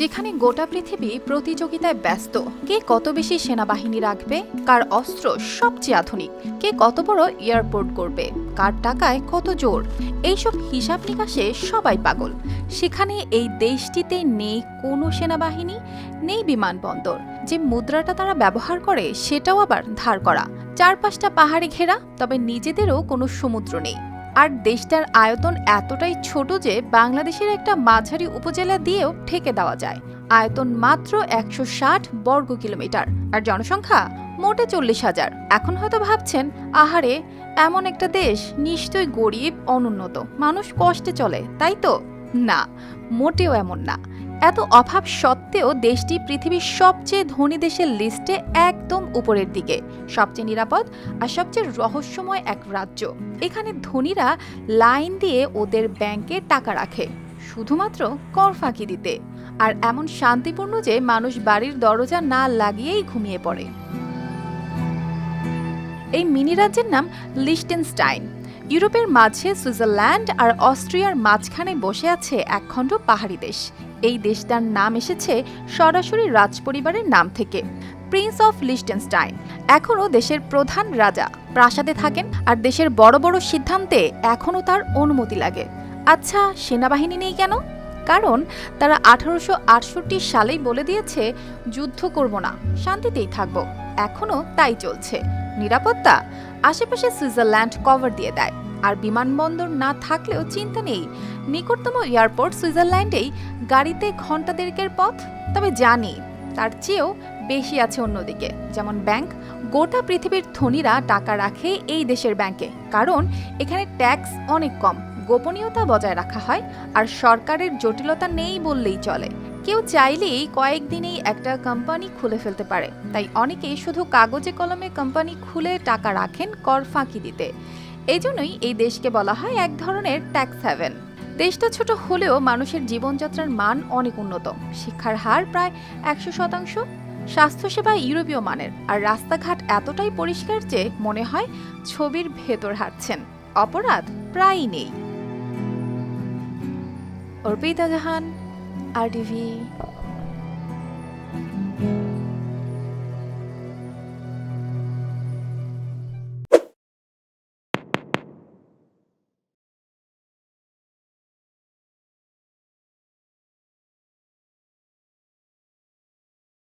যেখানে গোটা পৃথিবী প্রতিযোগিতায় ব্যস্ত, কে কত বেশি সেনাবাহিনী রাখবে, কার অস্ত্র সবচেয়ে আধুনিক, কে কত বড় এয়ারপোর্ট করবে, কার টাকায় কত জোর, এইসব হিসাব নিকাশে সবাই পাগল। সেখানে এই দেশটিতে নেই কোনো সেনাবাহিনী, নেই বিমানবন্দর। যে মুদ্রাটা তারা ব্যবহার করে, সেটাও আবার ধার করা। চারপাশটা পাহাড়ে ঘেরা, তবে নিজেদেরও কোনো সমুদ্র নেই। আর দেশটার আয়তন এতটাই ছোট যে বাংলাদেশের একটা মাঝারি উপজেলা দিয়েও ঠেকে দেওয়া যায়। আয়তন মাত্র একশো ষাট বর্গ কিলোমিটার। আর জনসংখ্যা মোটে চল্লিশ হাজার। এখন হয়তো ভাবছেন, আহারে, এমন একটা দেশ নিশ্চয়ই গরিব, অনুন্নত। মানুষ কষ্টে চলে, তাই তো? না, মোটেও এমন না। এত অভাব সত্ত্বেও দেশটি পৃথিবীর সবচেয়ে ধনী দেশের লিস্টে একদম উপরের দিকে, সবচেয়ে নিরাপদ আর সবচেয়ে রহস্যময় এক রাজ্য। এখানে ধনীরা লাইন দিয়ে ওদের ব্যাংকে টাকা রাখে, শুধুমাত্র কর ফাঁকি দিতে। আর এমন শান্তিপূর্ণ যে মানুষ বাড়ির দরজা না লাগিয়েই ঘুমিয়ে পড়ে। এই মিনি রাজ্যের নাম লিস্টেনস্টাইন। ইউরোপের মাঝে সুইজারল্যান্ড আর অস্ট্রিয়ার মাঝখানে বসে আছে একখণ্ড পাহাড়ি দেশ। এই দেশটার নাম এসেছে সরাসরি রাজপরিবারের নাম থেকে প্রিন্স অফ লিস্টেনস্টাইন এখনও দেশের প্রধান রাজা। প্রাসাদে থাকেন আর দেশের বড় বড় সিদ্ধান্তে এখনও তার অনুমতি লাগে। আচ্ছা সেনাবাহিনী নেই কেন? কারণ তারা আঠারোশো আটষট্টি সালেই বলে দিয়েছে, যুদ্ধ করব না, শান্তিতেই থাকব। এখনও তাই চলছে। নিরাপত্তা? আশেপাশে সুইজারল্যান্ড কভার দিয়ে দেয়। আর বিমানবন্দর না থাকলেও চিন্তা নেই। নিকটতম এয়ারপোর্ট সুইজারল্যান্ডেই গাড়িতে ঘণ্টা দেড়কের পথ, তবে জানি তার চেয়েও বেশি আছে অন্যদিকে। যেমন ব্যাংক, গোটা পৃথিবীর ধনীরা টাকা রাখে এই দেশের ব্যাংকে, কারণ এখানে ট্যাক্স অনেক কম, গোপনীয়তা বজায় রাখা হয়, আর সরকারের জটিলতা নেই বললেই চলে। কেউ চাইলেই কয়েকদিনেই একটা কোম্পানি খুলে ফেলতে পারে, তাই অনেকেই শুধু কাগজে কলমে কোম্পানি খুলে টাকা রাখেন কর ফাঁকি দিতে। এই জন্যই এই দেশকে বলা হয় এক ধরনের ট্যাক্স হ্যাভেন দেশটা ছোট হলেও মানুষের জীবনযাত্রার মান অনেক উন্নত। শিক্ষার হার প্রায় একশো শতাংশ। স্বাস্থ্যসেবা ইউরোপীয় মানের। আর রাস্তাঘাট এতটাই পরিষ্কার যে মনে হয় ছবির ভেতর হাঁটছেন। অপরাধ প্রায়ই নেই। অর্পিতা জাহান, আর